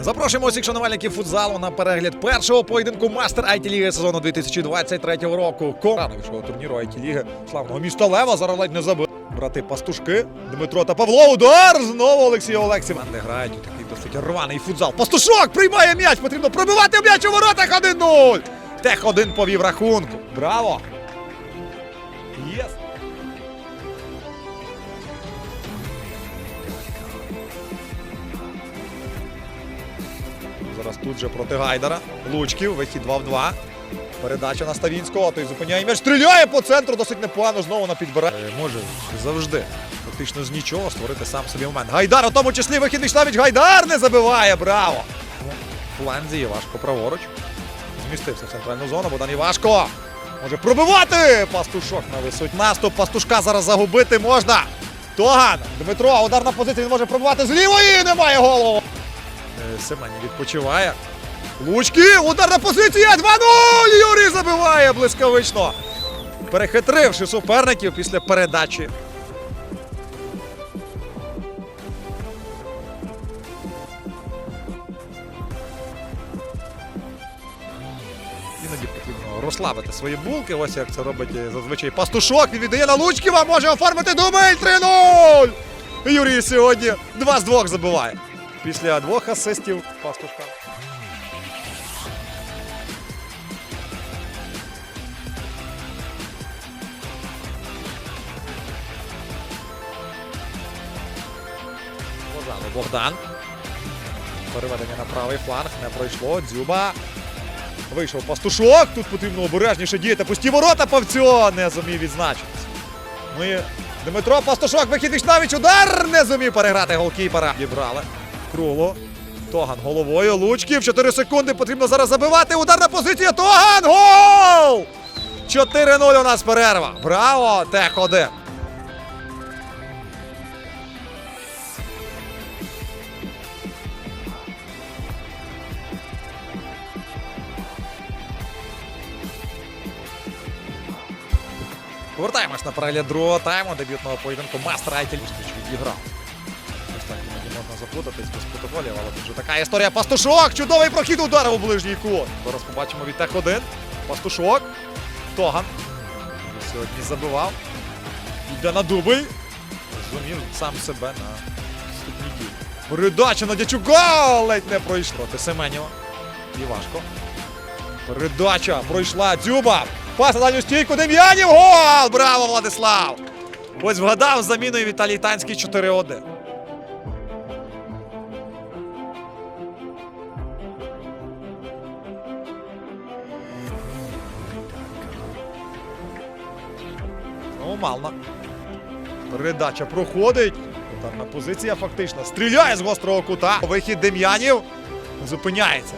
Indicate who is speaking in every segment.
Speaker 1: Запрошуємо усіх шанувальників футзалу на перегляд першого поєдинку мастер IT Ліги сезону 2023 року. Командового турніру IT Ліги славного міста Лева зараз ледь не забив. Брати пастушки Дмитро та Павло. Удар! Знову Олексій Олексів. Вони грають у такий досить рваний футзал. Пастушок приймає м'яч. Потрібно пробивати м'яч у воротах 1-0. Тех один повів рахунку. Браво! Єс! Зараз тут же проти Гайдара. Лучків, вихід 2 в 2. Передача на Ставінського, той зупиняє м'яч. Стріляє по центру, досить непогано знову на підбирає. Може завжди фактично з нічого створити сам собі момент. Гайдар, у тому числі вихідний навіть Гайдар не забиває. Браво! Фланзі Івашко праворуч. Змістився в центральну зону. Богдан Івашко. Може пробивати! Пастушок на висуть. Наступ пастушка зараз загубити можна. Тоган. Дмитро, ударна позиція. Він може пробивати з лівої. Немає голову. Семенів відпочиває. Лучки, ударна позиція 2-0! Юрій забиває блискавично. Перехитривши суперників після передачі. Іноді потрібно розслабити свої булки. Ось як це робить е, зазвичай пастушок. Він віддає на Лучківа, може оформити дубль 3-0! Юрій сьогодні 2 з 2 забиває. Після двох асистів пастушка. Богдану Богдан. Переведення на правий фланг не пройшло. Дзюба. Вийшов пастушок. Тут потрібно обережніше діяти. Пусті ворота Павцьо не зумів відзначитися. Ну Дмитро Пастушок, вихід Вічнавіч, удар не зумів переграти голкіпера. Дібрали. Кругло. Тоган головою. Лучків. 4 секунди. Потрібно зараз забивати. Ударна позиція. Тоган! Гол! 4-0 у нас перерва. Браво! Тех 1. Повертаємось на перегляд другого тайму дебютного поєдинку Мастер Айтель відіграв. Заплутатись без протоколів, але тут вже така історія. Пастушок! Чудовий прохід удару у ближній кут. Зараз побачимо від тех 1. Пастушок. Тоган. Сьогодні забивав. Йде на дубль. Зумів сам себе на вступній дії. Передача на Дячука! Ледь не пройшла. Проти Семенєва. І важко. Передача пройшла Дзюба. Пас на дальню стійку Дем'янів. Гол! Браво, Владислав! Ось вгадав заміною Віталій Танський 4-1. Мална. Передача проходить. Ударна позиція фактично. Стріляє з гострого кута. Вихід Дем'янів. Зупиняється.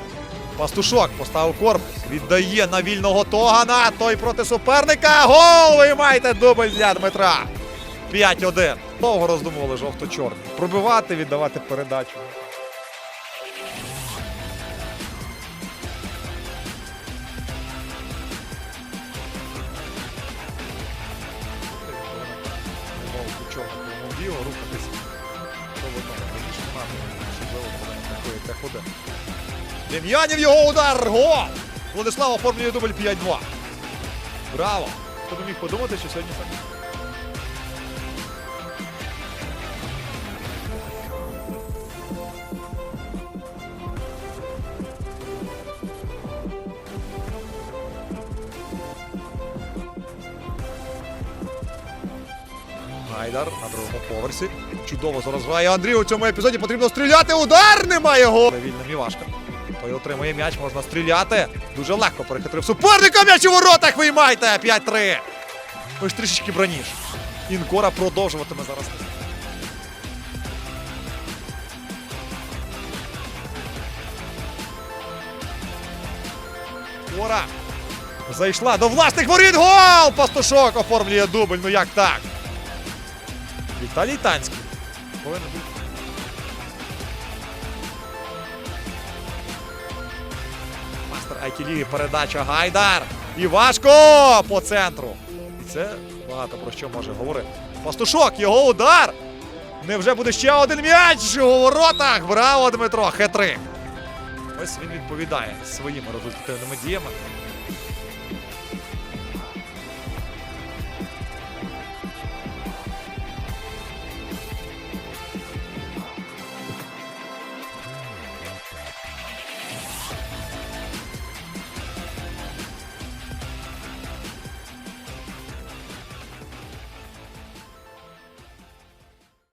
Speaker 1: Пастушок поставив корпус. Віддає на вільного Тогана. Той проти суперника. Гол! Ви маєте дубль для Дмитра. 5-1. Довго роздумували жовто-чорні. Пробивати, віддавати передачу. Чорному біло рухатись до. Найбільше напрямку, особливо коли такої Т1. Дем'янів його удар! Гол! Владислав оформлює дубль 5-2. Браво! Хто б міг подумати, що сьогодні так. Гайдар на другому поверсі. Чудово зараз грає Андрій у цьому епізоді. Потрібно стріляти. Удар немає гол. Вільна Мівашка. Той отримує м'яч, можна стріляти. Дуже легко перехитрив суперника. М'яч у воротах виймайте. 5-3. Ось трішечки браніш. Інкора продовжуватиме зараз. Кора. Зайшла до власних воріт. Гол! Пастушок оформлює дубль. Ну як так? Віталій Танський. Повинен бути. Мастер IT передача Гайдар. І важко по центру. І це багато про що може говорити. Пастушок, його удар. Невже буде ще один м'яч у воротах? Браво, Дмитро! Хитрик. Ось він відповідає своїми результативними діями.